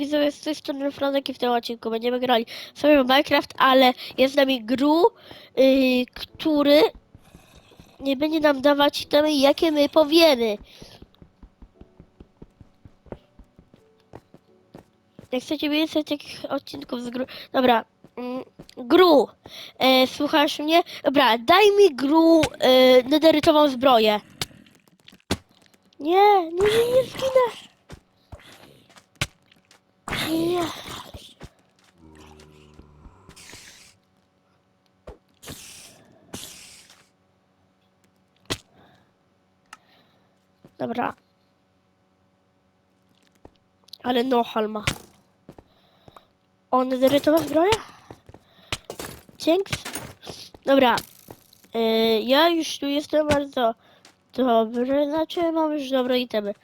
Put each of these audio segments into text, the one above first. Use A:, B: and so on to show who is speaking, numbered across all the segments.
A: widzowie, z tej strony Franek i w tym odcinku będziemy grali sobie w Minecraft, ale jest z nami Gru, yy, który nie będzie nam dawać temy, jakie my powiemy. Jak chcecie więcej takich odcinków z Gru... Dobra, mm, Gru, e, słuchasz mnie? Dobra, daj mi Gru e, nederytową zbroję. Nie, nie, nie, nie zginę. Nie. Dobra. Ale no halma. On zerytowa zbroja? Dzięki. Dobra. Yy, ja już tu jestem bardzo dobry. Znaczy mam już dobre itemy.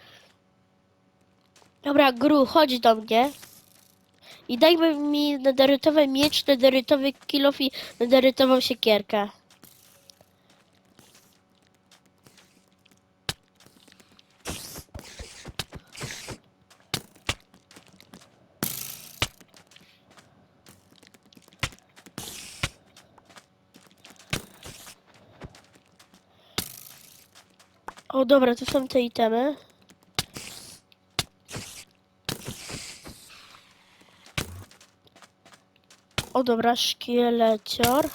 A: Dobra, Gru, chodź do mnie. I dajmy mi nederytowy miecz, nederytowy kilof i nederytową siekierkę. O dobra, to są te itemy. O dobra, szkielecior.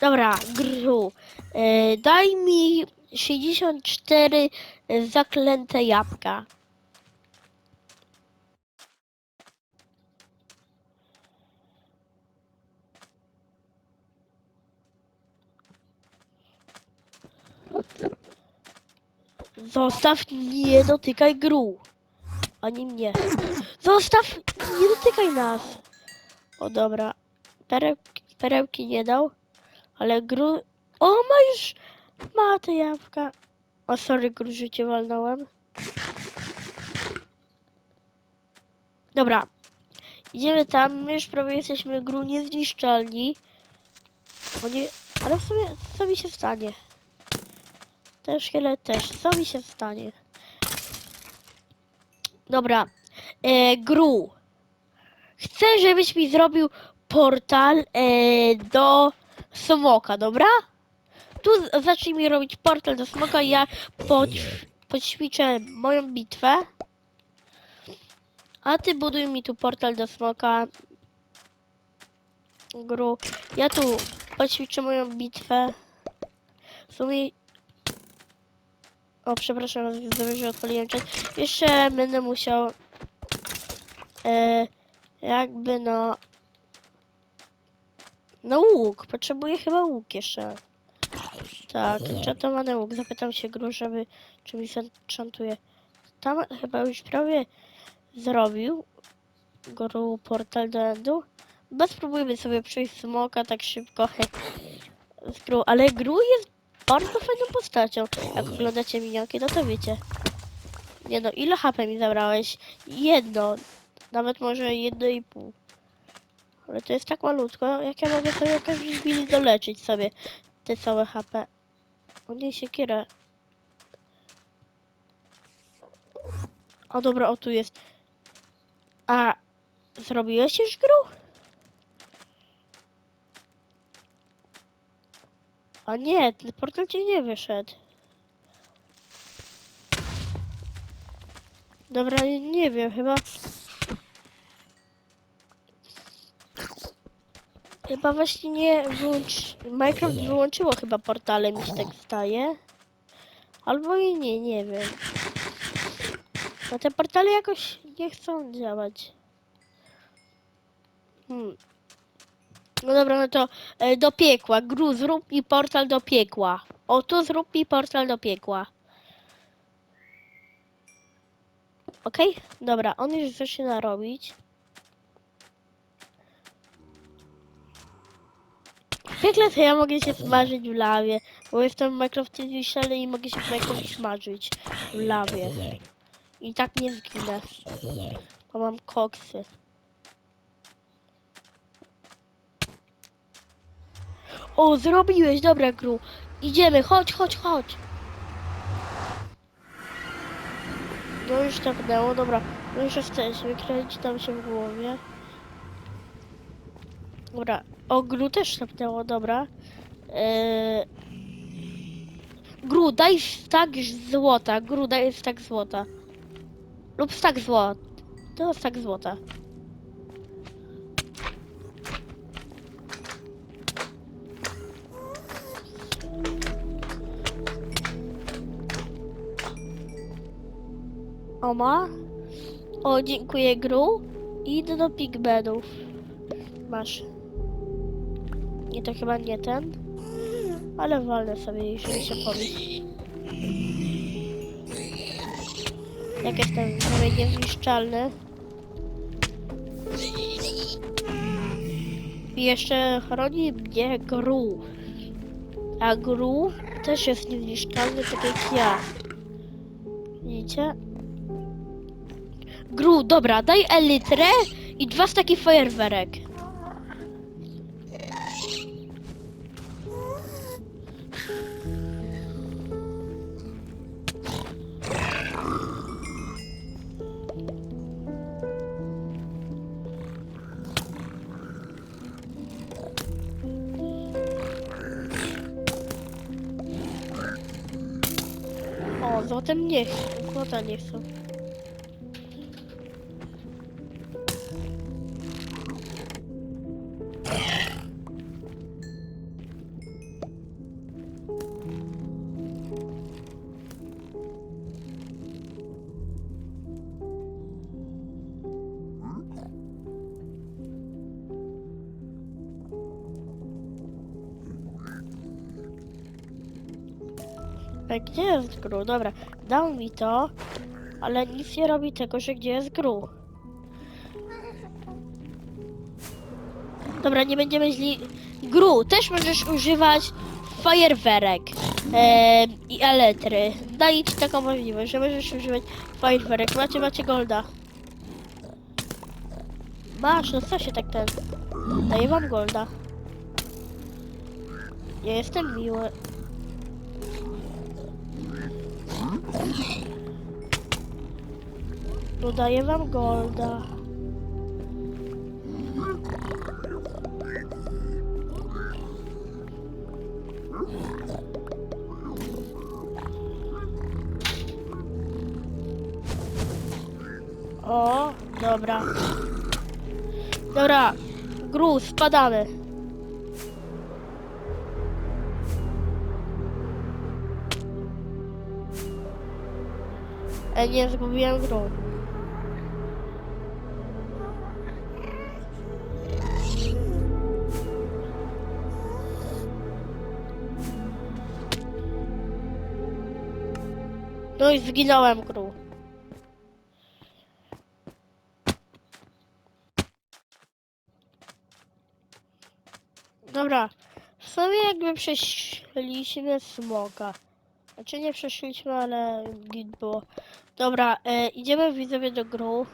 A: Dobra, gru. E, daj mi 64 zaklęte jabłka. Zostaw, nie dotykaj gru. Ani mnie. Zostaw, nie dotykaj nas. O dobra. Perełki, perełki nie dał, ale gru... O, ma już... Ma te jabłka. O, sorry, gru, że cię walnąłem. Dobra. Idziemy tam, my już prawie jesteśmy gru niezniszczalni. Ale w sumie, co mi się stanie? Ten szkielet też, co mi się stanie? Dobra. E, gru. Chcę, żebyś mi zrobił portal e, do smoka, dobra? Tu zacznij mi robić portal do smoka i ja poć, poćwiczę moją bitwę. A ty buduj mi tu portal do smoka. Gru. Ja tu poćwiczę moją bitwę. W sumie... O, przepraszam, zdawię, że odpaliłem. Jeszcze będę musiał... E, jakby no... No łuk, potrzebuję chyba łuk jeszcze. Tak, enchantowany łuk. Zapytam się Gru, żeby czy mi enchantuje. Tam chyba już prawie zrobił Gru portal do endu. Chyba spróbujmy sobie przejść smoka tak szybko. Z Gru, ale Gru jest bardzo fajną postacią. Jak oglądacie minionki, no to wiecie. Nie no, ile HP mi zabrałeś? Jedno. Nawet może jedno i pół. Ale to jest tak malutko, jak ja mogę sobie jakoś chwili doleczyć sobie te całe HP. O nie, siekiera. O dobra, o tu jest. A zrobiłeś już gru? A nie, ten portal ci nie wyszedł. Dobra, nie wiem, chyba... Chyba właśnie nie wyłącz... Minecraft wyłączyło chyba portale, mi się tak staje. Albo i nie, nie wiem. No te portale jakoś nie chcą działać. Hmm. No dobra, no to e, do piekła. Gru, zrób mi portal do piekła. O, tu zrób mi portal do piekła. Okej? Dobra, on już zaczyna robić. Piekle to ja mogę się smażyć w lawie, bo jestem w Minecraft Edition i mogę się w Minecraft smażyć w lawie. I tak nie zginę, bo mam koksy. O, zrobiłeś, dobra Gru. Idziemy, chodź, chodź, chodź. No już tapnęło, dobra. No już jesteśmy, kręci tam się w głowie. Dobra, o Gru też tapnęło, dobra. Eee... Gru, daj stak złota, Gru, daj stak złota. Lub stak złota. To stak złota. O ma? O, dziękuję Gru. Idę do pigmenów. Masz. Nie, to chyba nie ten. Ale walnę sobie, jeżeli się powie. Jak jestem prawie niezniszczalny. I jeszcze chroni mnie Gru. A Gru też jest niezniszczalny, tak jak ja. Widzicie? Gru, dobra, daj elytrę i dwa staki fajerwerek. O, złotem nie chcę, złota nie chcę. Gdzie jest Gru? Dobra, dał mi to, ale nic nie robi tego, że gdzie jest Gru. Dobra, nie będziemy źli... Gru, też możesz używać fajerwerek em, i eletry. Daję ci taką możliwość, że możesz używać fajerwerek. Macie, macie golda. Masz, no co się tak ten... Daję wam golda. Ja jestem miły. Dodaję wam golda. O, dobra. Dobra, gruz, spadamy. E, nie, zgubiłem grą. No i zginąłem gru. Dobra, w sumie jakby przeszliśmy smoka. Znaczy nie przeszliśmy, ale git było. Dobra, e, idziemy widzowie do gru.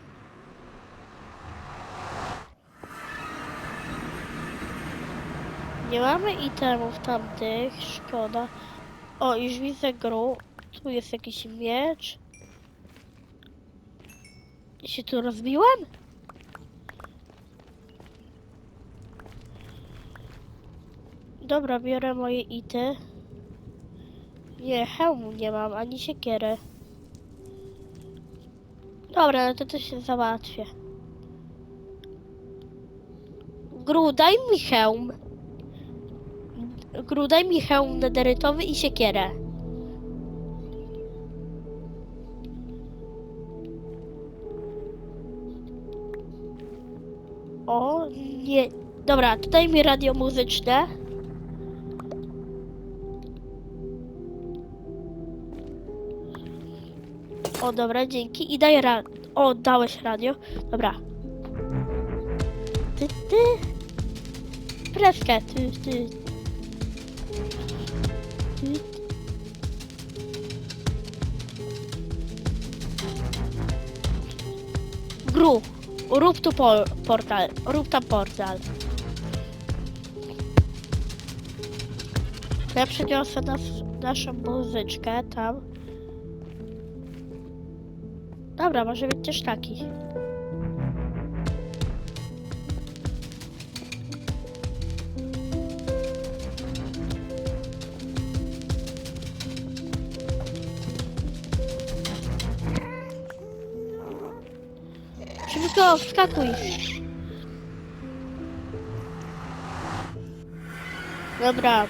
A: Nie mamy itemów tamtych, szkoda. O, już widzę gru. Tu jest jakiś miecz. Ja się tu rozbiłem? Dobra, biorę moje ity. Nie, hełmu nie mam, ani siekierę. Dobra, no to to się załatwię. Gru, daj mi hełm. Gru, daj mi hełm nederytowy i siekierę. O, nie. Dobra, to daj mi radio muzyczne. O, dobra, dzięki. I daj ra... O, dałeś radio. Dobra. Ty, ty. Ty, ty. Ty. Gru, rób tu por portal, rób tam portal. Ja przeniosę nas, naszą muzyczkę tam. Dobra, może być też taki. Szybko, wskakuj. Dobra.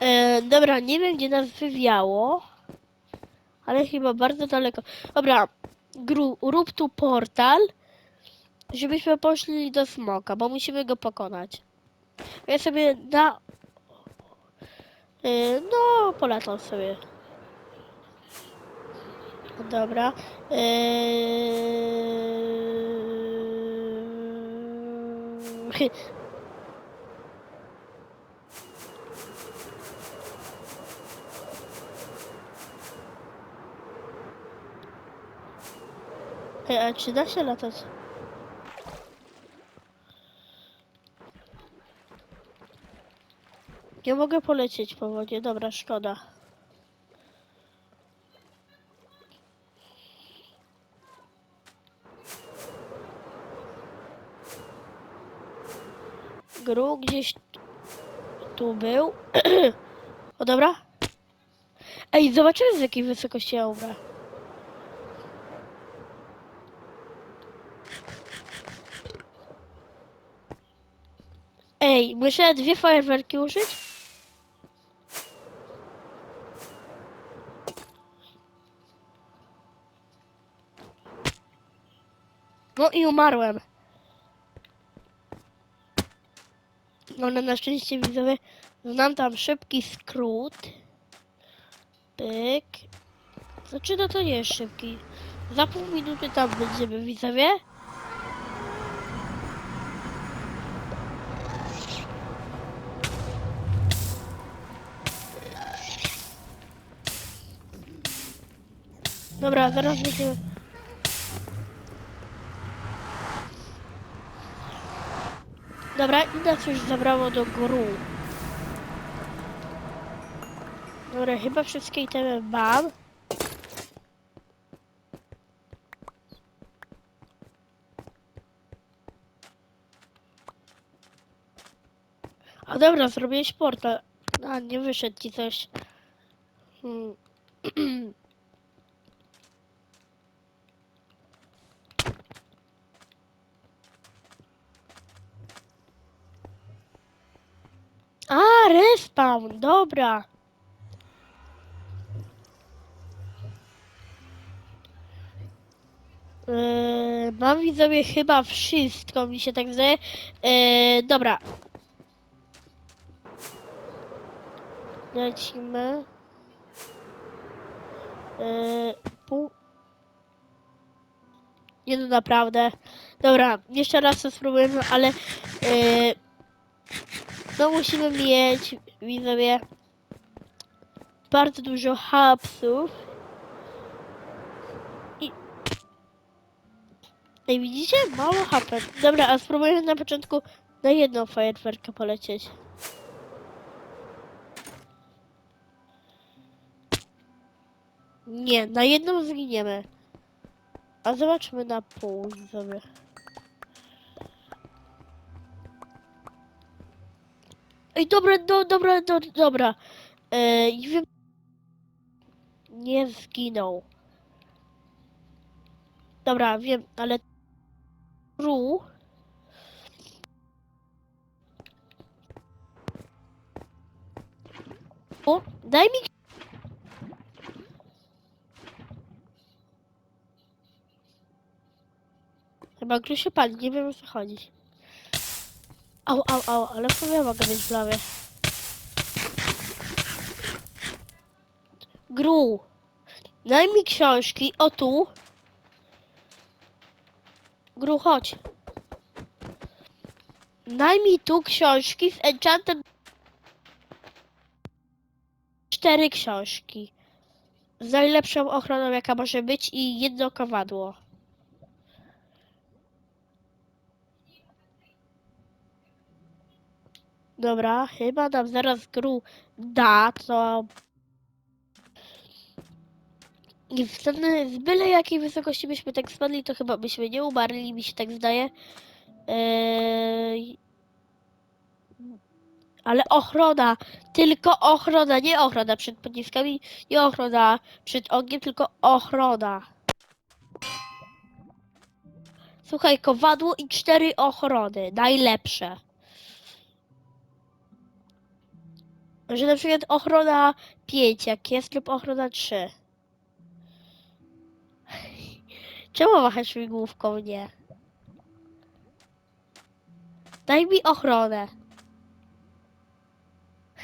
A: E, dobra, nie wiem gdzie nas wywiało, ale chyba bardzo daleko. Dobra, gru, rób tu portal, żebyśmy poszli do smoka, bo musimy go pokonać. Ja sobie na... E, no, polecam sobie. Dobra. Eee... Ej, a czy da się latać? Nie mogę polecieć po wodzie, dobra, szkoda. Gru gdzieś tu był. o dobra. Ej, zobaczymy z jakiej wysokości ja umrę. Ej, muszę dwie fajerwerki użyć? No i umarłem. No ale na szczęście widzowie znam tam szybki skrót. Pyk. Znaczy no to nie jest szybki. Za pół minuty tam będziemy widzowie. Dobra, zaraz będziemy. Dobra, i już zabrało do gru. Dobra, chyba wszystkie itemy mam. A dobra, zrobiłeś portal. A, nie wyszedł ci coś. Hmm. A, respawn, dobra. Yy, mam widzowie chyba wszystko, mi się tak zdaje. Yy, dobra. Lecimy. Yy, pół... Nie no, naprawdę. Dobra, jeszcze raz to spróbujemy, ale... no musimy mieć, widzowie, bardzo dużo hapsów. I... Ej, widzicie? Mało hapek. Dobra, a spróbujemy na początku na jedną fajerwerkę polecieć. Nie, na jedną zginiemy. A zobaczmy na pół, widzowie. Ej, dobra, do, dobra, do, dobra. Ej, wiem... Nie zginął. Dobra, wiem, ale... Ru... O, daj mi... Chyba gry się pali, nie wiem o co chodzi. Au, au, au, ale w sumie mogę być w lawie. Gru. Daj mi książki, o tu. Gru, chodź. Daj mi tu książki z Enchanted. Cztery książki. Z najlepszą ochroną, jaka może być i jedno kowadło. Dobra, chyba nam zaraz gru da, to... I wtedy z byle jakiej wysokości byśmy tak spadli, to chyba byśmy nie umarli, mi się tak zdaje. Eee... Ale ochrona, tylko ochrona, nie ochrona przed pociskami, nie ochrona przed ogniem, tylko ochrona. Słuchaj, kowadło i cztery ochrony, najlepsze. Że na przykład ochrona 5 jak jest lub ochrona 3. Czemu machasz mi główką nie? Daj mi ochronę.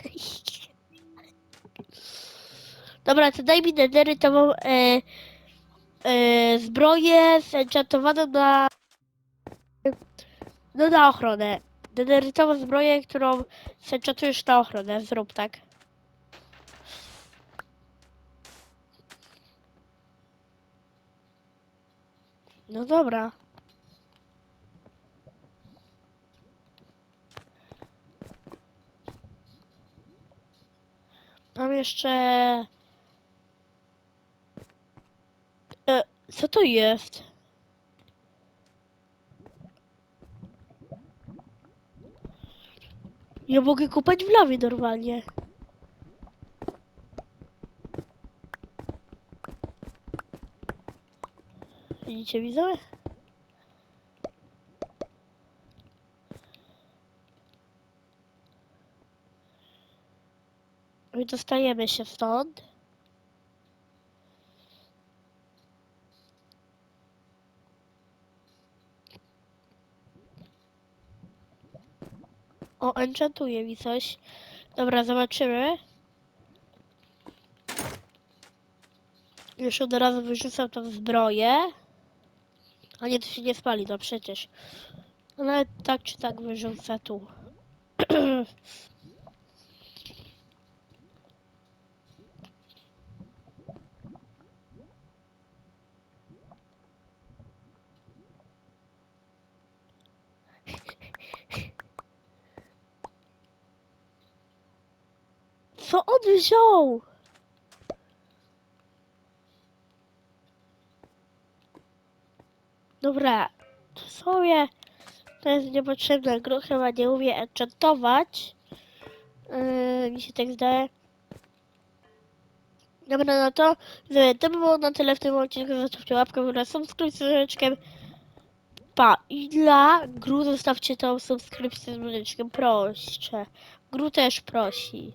A: Dobra, to daj mi nederytową e, e, zbroję zenchantowaną na no na ochronę. Nederytową zbroję, którą zenchantujesz na ochronę. Zrób tak. No dobra. Mam jeszcze... E, co to jest? Ja mogę kopać w lawie normalnie. Widzicie, widzowie? My dostajemy się stąd. O, enchantuje mi coś. Dobra, zobaczymy. Już od razu wyrzucam tą zbroję. A nie, to się nie spali, no przecież. Ale tak czy tak wyrzucę tu. Co on wziął? Dobra, to sobie to jest niepotrzebne. Gru chyba nie umie enchantować. Yy, mi się tak zdaje. Dobra, no to yy, to by było na tyle w tym odcinku. Zostawcie łapkę w górę, subskrypcję z. Pa, i dla Gru zostawcie tą subskrypcję z dzwoneczkiem, proszę. Gru też prosi.